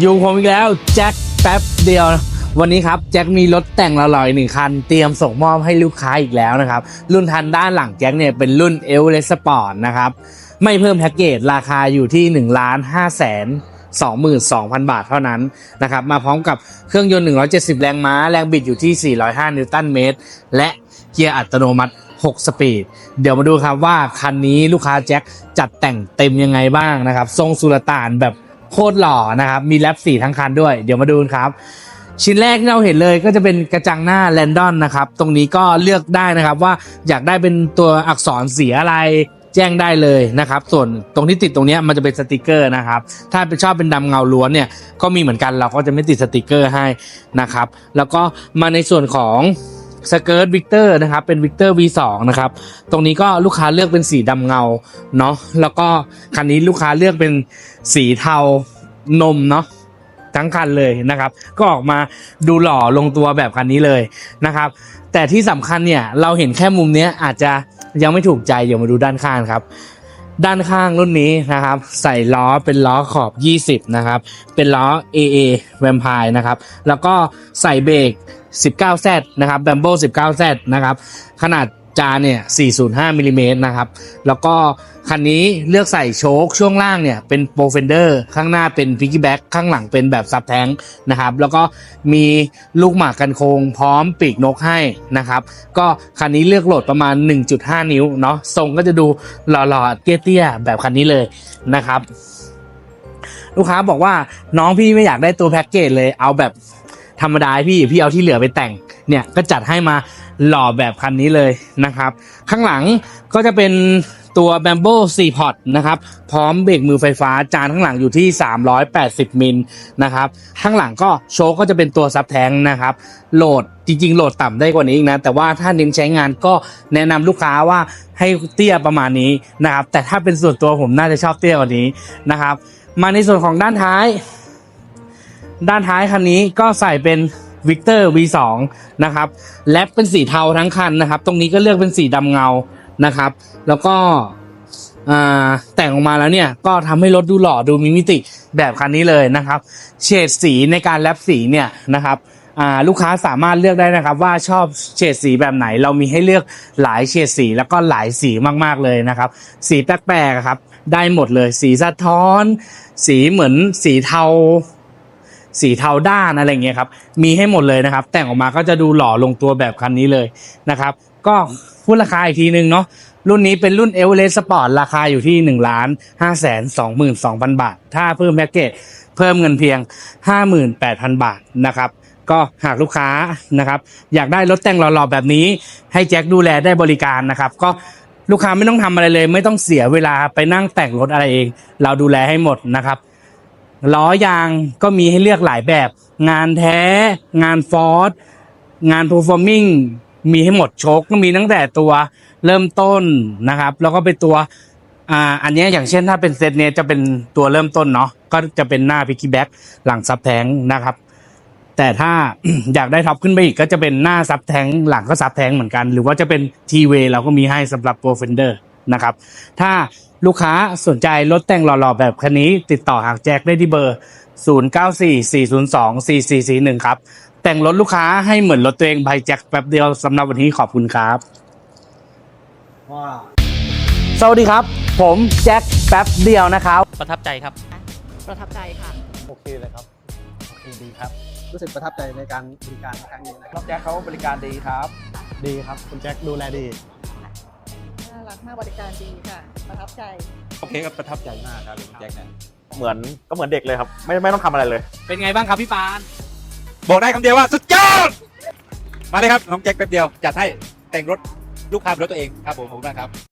อยู่ผมอีกแล้วแจ็คแป๊บเดียว วันนี้ครับแจ็คมีรถแต่งละลอยหนึ่งคัน เตรียมส่งมอบให้ลูกค้าอีกแล้วนะครับ รุ่นทันด้านหลังแจ็คเนี่ยเป็นรุ่นเอลเลสปอร์ตนะครับ ไม่เพิ่มแพ็กเกจราคาอยู่ที่1นึ่งล้านห้าแสน22,000 บาทเท่านั้นนะครับ มาพร้อมกับเครื่องยนต์ 170 แรงม้า แรงบิดอยู่ที่ 405 นิวตันเมตร และเกียร์อัตโนมัติ 6 สปีด เดี๋ยวมาดูครับว่าคันนี้ลูกค้าแจ็คจัดแต่งเต็มยังไงบ้างนะครับ ทรงสุลต่านแบบ โคตรหล่อนะครับ มีแรปสีทั้งคันด้วย เดี๋ยวมาดูกันครับ ชิ้นแรกที่เราเห็นเลยก็จะเป็นกระจังหน้าแลนดอนนะครับ ตรงนี้ก็เลือกได้นะครับว่าอยากได้เป็นตัวอักษรสีอะไรแจ้งได้เลยนะครับ ส่วนตรงที่ติดตรงนี้มันจะเป็นสติกเกอร์นะครับ ถ้าเป็นชอบเป็นดำเงาล้วนเนี่ยก็มีเหมือนกันเราก็จะไม่ติดสติกเกอร์ให้นะครับ แล้วก็มาในส่วนของ สเกิร์ตวิกเตอร์นะครับ เป็นวิกเตอร์ V2 นะครับ ตรงนี้ก็ลูกค้าเลือกเป็นสีดำเงาเนาะแล้วก็คันนี้ลูกค้าเลือกเป็นสีเทานมเนาะทั้งคันเลยนะครับ ก็ออกมาดูหล่อลงตัวแบบคันนี้เลยนะครับ แต่ที่สำคัญเนี่ยเราเห็นแค่มุมเนี้ยอาจจะยังไม่ถูกใจเดี๋ยวมาดูด้านข้างครับ ด้านข้างรุ่นนี้นะครับ ใส่ล้อเป็นล้อขอบ 20 นะครับ เป็นล้อ AA Vampire นะครับ แล้วก็ใส่เบรก 19Z นะครับ b a m b o 19Z นะครับ ขนาด จานเนี่ย 405มิลลิเมตรนะครับ แล้วก็คันนี้เลือกใส่โชคช่วงล่างเนี่ยเป็นโปรเฟนเดอร์ข้างหน้าเป็นพิกกี้แบ็กข้างหลังเป็นแบบซับแทงนะครับ แล้วก็มีลูกหมากกันโคงพร้อมปีกนกให้นะครับ ก็คันนี้เลือกโหลดประมาณ 1.5 นิ้วเนาะทรงก็จะดูหล่อๆเตี้ยๆแบบคันนี้เลยนะครับ ลูกค้าบอกว่าน้องพี่ไม่อยากได้ตัวแพ็กเกจเลยเอาแบบธรรมดาพี่พี่เอาที่เหลือไปแต่ง เนี่ยก็จัดให้มาหล่อแบบคันนี้เลยนะครับ ข้างหลังก็จะเป็นตัว b a m b o 4พอร์ตนะครับพร้อมเบรกมือไฟฟ้าจานข้างหลังอยู่ที่ 380 มิลนะครับข้างหลังก็โชคก็จะเป็นตัวซับแทงนะครับโหลดจริง ๆ โหลดต่ำได้กว่านี้อีกนะ แต่ว่าถ้าเน้นใช้งานก็แนะนำลูกค้าว่าให้เตี้ยประมาณนี้นะครับแต่ถ้าเป็นส่วนตัวผมน่าจะชอบเตี้ยกว่านี้นะครับมาในส่วนของด้านท้าย ด้านท้ายคันนี้ก็ใส่เป็น วิกเตอร์ V2 นะครับแลปเป็นสีเทาทั้งคันนะครับ ตรงนี้ก็เลือกเป็นสีดำเงานะครับ แล้วก็แต่งออกมาแล้วเนี่ยก็ทำให้รถดูหล่อดูมีมิติแบบคันนี้เลยนะครับ เฉดสีในการแลปสีเนี่ยนะครับลูกค้าสามารถเลือกได้นะครับว่าชอบเฉดสีแบบไหน เรามีให้เลือกหลายเฉดสีแล้วก็หลายสีมากๆเลยนะครับ สีแปลกๆครับได้หมดเลย สีสะท้อน สีเหมือนสีเทา สีเทาด้านอะไรเงี้ยครับมีให้หมดเลยนะครับ แต่งออกมาก็จะดูหล่อลงตัวแบบคันนี้เลยนะครับ ก็พูดราคาอีกทีนึงเนาะรุ่นนี้เป็นรุ่นเอเวอเรสต์สปอร์ตราคาอยู่ที่1นึ่งล้านห้าแสนสองหมื่นสองพันบาท ถ้าเพิ่มแพ็กเกจเพิ่มเงินเพียง 58,000 บาทนะครับก็หากลูกค้านะครับ อยากได้รถแต่งหล่อๆแบบนี้ ให้แจ็คดูแลได้บริการนะครับ ก็ลูกค้าไม่ต้องทำอะไรเลย ไม่ต้องเสียเวลาไปนั่งแต่งรถอะไรเอง เราดูแลให้หมดนะครับ ล้อยางก็มีให้เลือกหลายแบบ งานแท้ งานฟอร์ดงาน performing มีให้หมดโชคก็มีตั้งแต่ตัวเริ่มต้นนะครับ แล้วก็เป็นตัวอ่าอันนี้อย่างเช่นถ้าเป็นเซตเนี้ยจะเป็นตัวเริ่มต้นเนาะก็จะเป็นหน้าพิกกี้แบ็กหลังซับแทงนะครับ แต่ถ้าอยากได้ท็อปขึ้นไปอีกก็จะเป็นหน้าซับแทงหลังก็ซับแทงเหมือนกัน หรือว่าจะเป็นทีเวเราก็มีให้สำหรับโปรเฟนเดอร์นะครับ ถ้า ลูกค้าสนใจรถแต่งหล่อๆแบบคันนี้ ติดต่อหากแจ็คได้ที่เบอร์ 0944024441 ครับ แต่งรถลูกค้าให้เหมือนรถตัวเองบายแจ็คแป๊บเดียวสำหรับวันนี้ขอบคุณครับว่าสวัสดีครับ ผมแจ็คแป๊บเดียวนะครับ ประทับใจครับ ประทับใจค่ะ โอเคเลยครับ โอเคดีครับ รู้สึกประทับใจในการบริการครั้งนี้นะคครัรับบแจ็คเขาบริการดีครับ ดีครับ คุณแจ็คดูแลดีน่ารัก มากบริการดีค่ะ ประทับใจ โอเคครับประทับใจมากครับแจ็คเนี่ยเหมือนก็เหมือนเด็กเลยครับ ไม่ไม่ต้องทำอะไรเลย เป็นไงบ้างครับพี่ปาน บอกได้คำเดียวว่าสุดยอด มาเลยครับน้องแจ็คแป๊บเดียวจัดให้แต่งรถลูกค้าเป็นรถตัวเองครับผมผมนะครับ